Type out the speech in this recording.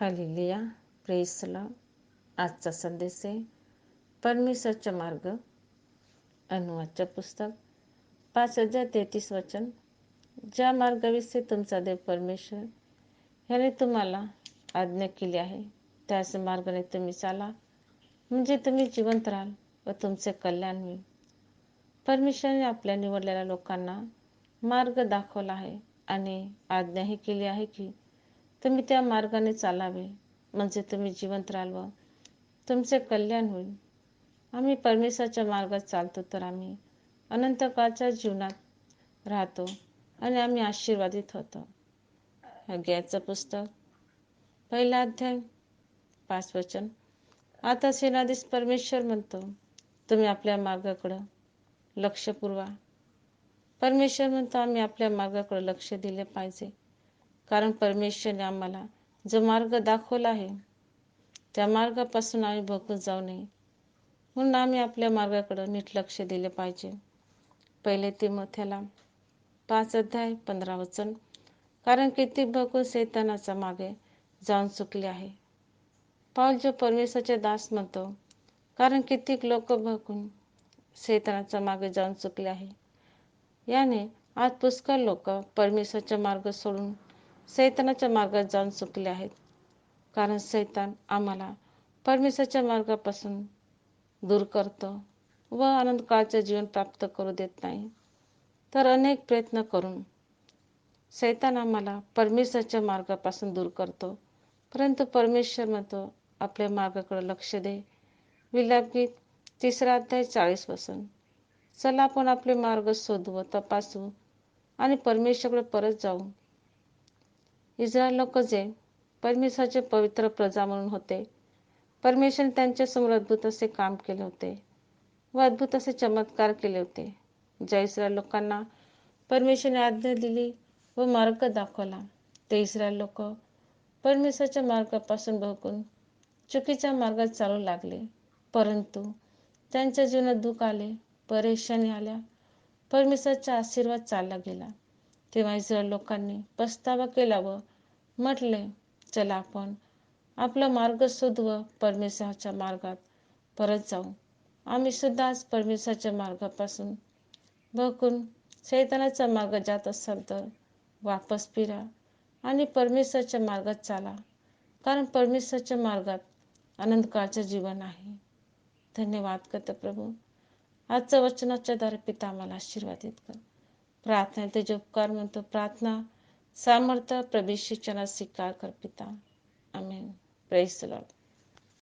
हालिलिया प्रेसला आजचा संदेश आहे. परमेश्वरचा मार्ग अनुवादचं पुस्तक पाच हजार तेहतीस वचन. ज्या मार्गाविषयी तुमचा देव परमेश्वर ह्याने तुम्हाला आज्ञा केली आहे त्याच मार्गाने तुम्ही चाला. म्हणजे तुम्ही जिवंत राहाल व तुमचे कल्याण होईल. परमेश्वरने आपल्या निवडलेल्या लोकांना मार्ग दाखवला आहे आणि आज्ञाही केली आहे की तुम्ही त्या मार्गाने चालावे म्हणजे तुम्ही जिवंत राहाल व तुमचे कल्याण होईल. आम्ही परमेश्वराच्या मार्गात चालतो तर आम्ही अनंत काळच्या जीवनात राहतो आणि आम्ही आशीर्वादित होतो. हग्याचं पुस्तक पहिला अध्याय पाच वचन आता सेनाधीश परमेश्वर म्हणतो तुम्ही आपल्या मार्गाकडं लक्ष पुरवा. परमेश्वर म्हणतो आम्ही आपल्या मार्गाकडे लक्ष दिले पाहिजे. कारण परमेश्वरने आम्हाला जो मार्ग दाखवला आहे त्या मार्गापासून आम्ही भकून जाऊ नये. म्हणून आम्ही आपल्या मार्गाकडं नीट लक्ष दिले पाहिजे. पहिले तिमोथ्याला पाच अध्याय पंधरा वचन. कारण किती भकून सैतानाचा मागे जाऊन चुकले आहे. पाऊल जो परमेश्वरचे दास म्हणतो कारण कित्येक लोक भकून सैतानाचा मागे जाऊन चुकले आहे. याने आज पुष्कळ लोक परमेश्वरचा मार्ग सोडून सैतानाच्या मार्गात जाऊन चुकले आहेत. कारण सैतान आम्हाला परमेश्वरच्या मार्गापासून दूर करतो व आनंद काळचं जीवन प्राप्त करू देत नाही. तर अनेक प्रयत्न करून सैतान आम्हाला परमेश्वरच्या मार्गापासून दूर करतो. परंतु परमेश्वर म्हणतो आपल्या मार्गाकडे लक्ष दे. विलापगीत तिसरा अध्याय चाळीस वसन चला आपण आपले मार्ग शोधू व तपासू आणि परमेश्वरकडे परत जाऊ. इस्रायल लोक जे परमेश्वराचे पवित्र प्रजा म्हणून होते. परमेश्वरने त्यांच्यासमोर अद्भुत असे काम केले होते व अद्भुत असे चमत्कार केले होते. ज्या इस्रायल लोकांना परमेश्वरने आज्ञा दिली व मार्ग दाखवला ते इस्रायल लोक परमेश्वराच्या मार्गापासून बघून चुकीच्या मार्गात चालू लागले. परंतु त्यांच्या जीवनात दुःख आले परेशानी आल्या परमेश्वराचा आशीर्वाद चालला गेला. तेव्हा इस्रायल लोकांनी पस्तावा केला व म्हटले चला आपण आपला मार्ग शोधव परमेश्वराच्या मार्गात परत जाऊ. आम्ही सुद्धा आज परमेश्वराच्या मार्गापासून बघून शैतानाचा मार्ग जात असाल तर वापस फिरा आणि परमेश्वराच्या मार्गात चाला कारण परमेश्वराच्या मार्गात आनंदकाळचं जीवन आहे. धन्यवाद करतो प्रभू आजच्या वचनाच्या द्वारे पिता आम्हाला आशीर्वादित कर. प्रार्थना ते जो उपकार म्हणतो प्रार्थना सामर्थ्य प्रभू शिक्षणात स्वीकार कर पिता आमेन प्रेस लॉर्ड